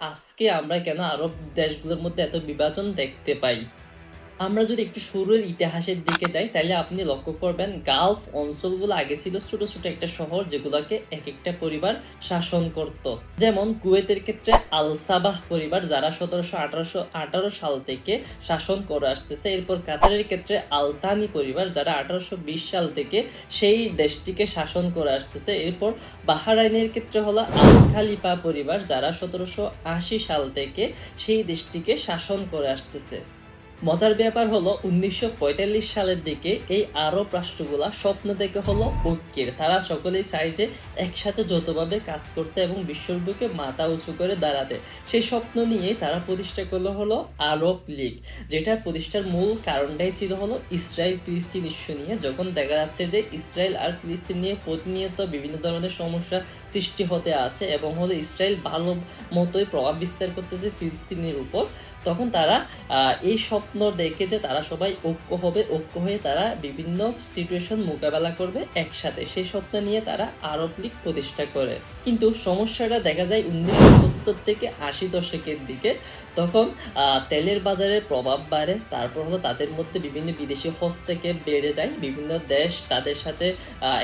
আজকে আমরা কেন আরব দেশগুলোর মধ্যে এত বিভাজন দেখতে পাই? আমরা যদি একটু শুরুর ইতিহাসের দিকে যাই তাহলে আপনি লক্ষ্য করবেন গালফ অঞ্চলগুলো আগে ছিল ছোট ছোট একটা শহর যেগুলোকে এক একটা পরিবার শাসন করত। যেমন কুয়েতের ক্ষেত্রে আল সাবাহ পরিবার, যারা সতেরোশো আঠারোশো আঠারো সাল থেকে শাসন করে আসতেছে। এরপর কাতারের ক্ষেত্রে আলতানি পরিবার, যারা আঠারোশো বিশ সাল থেকে সেই দেশটিকে শাসন করে আসতেছে। এরপর বাহারাইনের ক্ষেত্রে হলো আল খালিফা পরিবার, যারা সতেরোশো আশি সাল থেকে সেই দেশটিকে শাসন করে আসতেছে। মজার ব্যাপার হলো, উনিশশো পঁয়তাল্লিশ সালের দিকে এই আরব রাষ্ট্রগুলা স্বপ্ন দেখে হলো ঐক্যের তারা সকলেই চায় যে একসাথে যতভাবে কাজ করতে এবং বিশ্বর বুকে মাথা উঁচু করে দাঁড়াতে। সেই স্বপ্ন নিয়ে তারা প্রতিষ্ঠা করল হলো আরব লীগ, যেটার প্রতিষ্ঠার মূল কারণটাই ছিল হলো ইসরায়েল ফিলিস্তিন ইস্যু নিয়ে। যখন দেখা যাচ্ছে যে ইসরায়েল আর ফিলিস্তিন নিয়ে প্রতিনিয়ত বিভিন্ন ধরনের সমস্যা সৃষ্টি হতে আছে এবং হলো ইসরায়েল ভালো মতোই প্রভাব বিস্তার করতেছে ফিলিস্তিনের উপর, তখন তারা এই স্বপ্ন দেখে যে তারা সবাই ঐক্য হবে, ঐক্য হয়ে তারা বিভিন্ন সিচুয়েশন মোকাবেলা করবে একসাথে। সেই স্বপ্ন নিয়ে তারা আরব লীগ প্রতিষ্ঠা করে। কিন্তু সমস্যাটা দেখা যায় উনিশশো সত্তর থেকে আশি দশকের দিকে তখন তেলের বাজারের প্রভাব বাড়ে। তারপর হলো তাদের মধ্যে বিভিন্ন বিদেশি হস্তক্ষেপ বেড়ে যায়। বিভিন্ন দেশ তাদের সাথে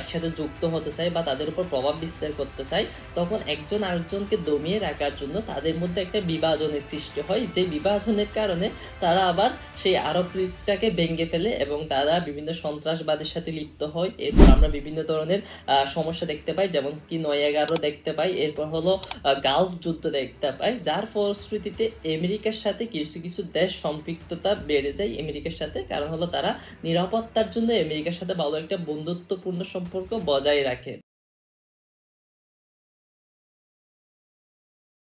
একসাথে যুক্ত হতে চায় বা তাদের উপর প্রভাব বিস্তার করতে চায়। তখন একজন আরেকজনকে দমিয়ে রাখার জন্য তাদের মধ্যে একটা বিভাজনের সৃষ্টি হয়। যে বিভাজনের কারণে তারা আবার সেই আরব লীগটাকে ভেঙে ফেলে এবং তারা বিভিন্ন সন্ত্রাসবাদের সাথে লিপ্ত হয়। এরপর আমরা বিভিন্ন ধরনের সমস্যা দেখতে পাই, যেমন কি নয় এগারো দেখতে পাই। এরপর হলো গালফ যুদ্ধ দেখতে পাই যার ফলশ্রুতিতে আমেরিকার সাথে কিছু কিছু দেশ সম্পৃক্ততা বেড়ে যায়। আমেরিকার সাথে কারণ হলো তারা নিরাপত্তার জন্য আমেরিকার সাথে ভালো একটা বন্ধুত্বপূর্ণ সম্পর্ক বজায় রাখে।